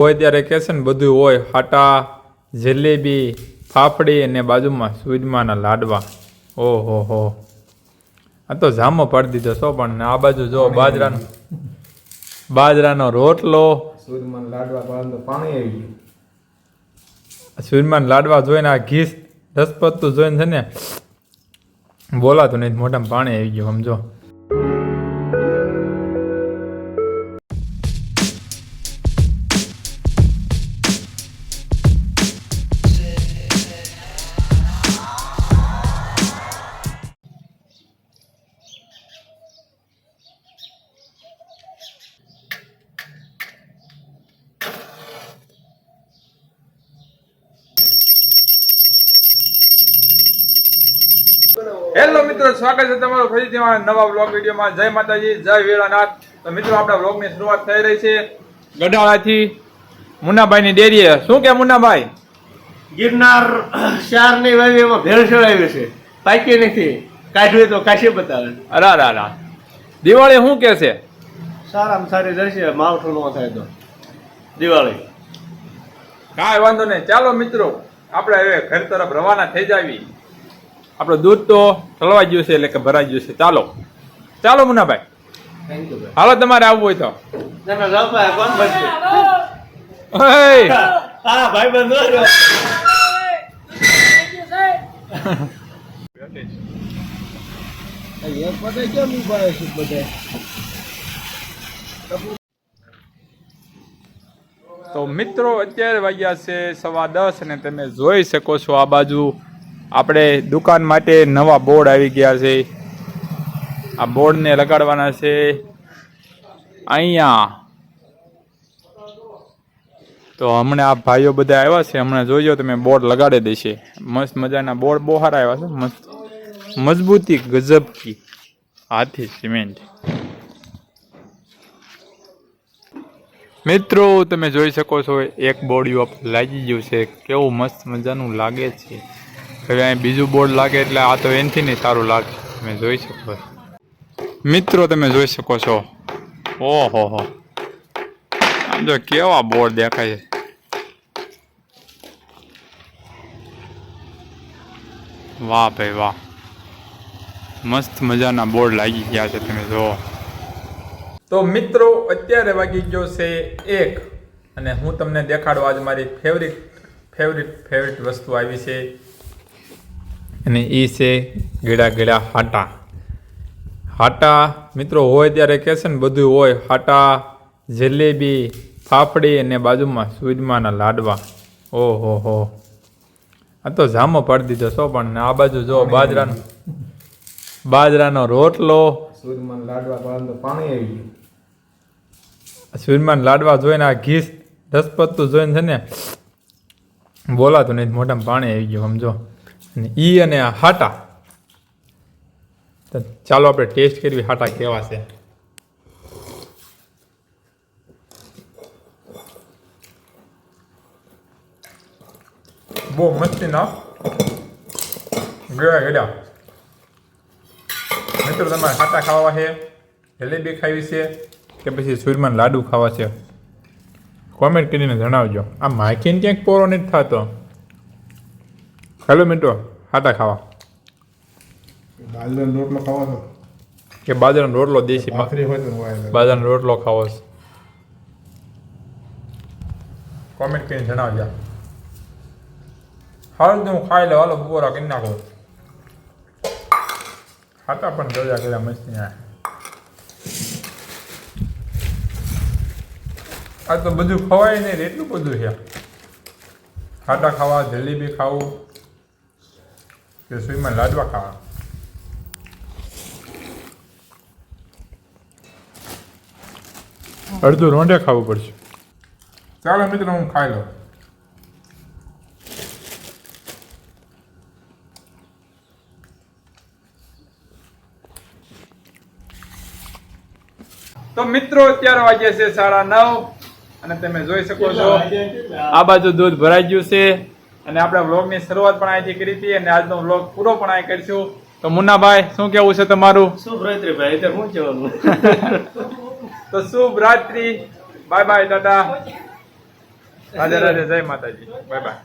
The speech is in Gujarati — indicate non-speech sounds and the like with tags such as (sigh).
હોય ત્યારે કહેશે ને બધું હોય હાટા જલેબી ફાફડી અને બાજુમાં સુજમાના લાડવા. ઓહો હો. આ તો જામો પાડી દીધો છો પણ આ બાજુ જો બાજરાનો બાજરાનો રોટલો. સુજમાન લાડવા પાણી આવી ગયું. સુજમાન લાડવા જોઈને આ ઘી રસપત્તું જોઈને છે ને બોલાતું નહીં મોટામાં પાણી આવી ગયું સમજો. હેલો મિત્રો સ્વાગત છે તમારું ફરીથી નવા બ્લોગ વિડીયોમાં. જય માતાજી જય વેળાનાથ. તો મિત્રો આપણા બ્લોગની શરૂઆત થઈ રહી છે ગઢાળાથી મુન્નાભાઈની ડેરીએ. શું કે મુન્નાભાઈ? ગિરનાર ચારની વાવી એમાં ભેળસેળ આવી છે. પાકી નથી. કાઢવી તો કાશી બતાવે. અરા રા રા દિવાળી શું કે છે? સારામાં સારી રહેશે. માવઠું ન થાય તો. દિવાળી. કાંઈ વાંધો નહીં. ચાલો મિત્રો આપણે હવે ઘર તરફ રવાના થઈ જાવી. આપણું દૂધ તો ઠલવાઈ ગયું છે એટલે કે ભરાઈ ગયું છે. ચાલો. ચાલો મુનાભાઈ. હાલો તમારે આવવું હોય તો. તો મિત્રો અત્યારે વાગ્યા છે સવા દસ અને તમે જોઈ શકો છો આ બાજુ આપણે દુકાન માટે નવા બોર્ડ આવી ગયા છે. આ બોર્ડને લગાડવાના છે. અહીંયા. તો હમણાં આ ભાઈઓ બધા આવ્યા છે. હમણાં જોઈજો તમે, બોર્ડ લગાડી દેશે. મસ્ત મજાના બોર્ડ બહુ સારા આવ્યા છે. મસ્ત. મજબૂતી ગજબ કી. હાથી સિમેન્ટ. મિત્રો, તમે જોઈ શકો છો, એક બોડી લાગી ગયું છે. કેવું મસ્ત મજાનું લાગે છે. હવે અહીં બીજું બોર્ડ લાગે એટલે આ તો એનથી નહીં સારું લાગે. તમે જોઈ શકો. મિત્રો, તમે જોઈ શકો છો. ઓહો હો. આમ જો કેવા બોર્ડ દેખાય છે. વાહ ભાઈ વાહ. મસ્ત મજાના બોર્ડ લાગી ગયા છે, તમે જુઓ. તો મિત્રો, અત્યારે વાગી ગયો છે એક અને હું તમને દેખાડું આજ મારી ફેવરિટ ફેવરિટ ફેવરિટ વસ્તુ આવી છે. અને એ છે ગેડા ગેડા હાટા. હાટા મિત્રો હોય ત્યારે કહેશે ને બધું હોય. હાટા જલેબી ફાફડી અને બાજુમાં સુજમાના લાડવા. ઓહો હો. આ તો જામો પાડી દીધો છો પણ આ બાજુ જો બાજરાનો બાજરાનો રોટલો. સૂર્યમાન લાડવા પાણી આવી ગયું. સૂર્યમાન લાડવા જોઈને આ ઘીસ રસપત્તું જોઈને છે ને બોલાતું નહીં મોઢામાં પાણી આવી ગયું સમજો. અને ઈ અને આ હાટા. ચાલો આપણે ટેસ્ટ કરવી હાટા કેવા છે. બહુ મસ્તી ના ગળ્યા. ગળ્યા મિત્રો, તમારે હાટા ખાવા છે, જલેબી ખાવી છે, કે પછી સૂરમાન લાડુ ખાવા છે? કોમેન્ટ કરીને જણાવજો. આ માખીને ક્યાંક પોરો નથી થતો. હેલો મિન્ટો હાટા ખાવા. બાજરાનો રોટલો ખાવો છો? કે બાજરાનો રોટલો દેશી ભાખરી હોય તો બાજરાનો રોટલો ખાવો છે. કોમેન્ટ કરીને જણાવજો. હાલ તો હું ખાઈ લો હાલો બપોરા કરી નાખો. ખાતા પણ જોયા કર્યા મસ્તી આ તો બધું ખવાય નહીં એટલું બધું છે. ખાટા ખાવા જલેબી ખાવું. કે સુઈમાં લાડવા ખાવા. અડધું રોંઢે ખાવું પડશે. ચાલો મિત્રો હું ખાઈ લઉં. તો મિત્રો અત્યારે વાગ્યા છે સાડા નવ અને તમે જોઈ શકો છો આ બાજુ દૂધ ભરાઈ ગયું છે. અને આપણે વ્લોગની શરૂઆત પણ અહીંથી કરી હતી અને આજનો વ્લોગ પૂરો પણ અહીં કરીશું. તો મુન્નાભાઈ શું કેવું છે તમારું? શુભરાત્રી ભાઈ એટલે શું કહેવાનું? (laughs) તો શુભ રાત્રિ. બાય બાય દાદા રાધે રાધે જય માતાજી. Bye bye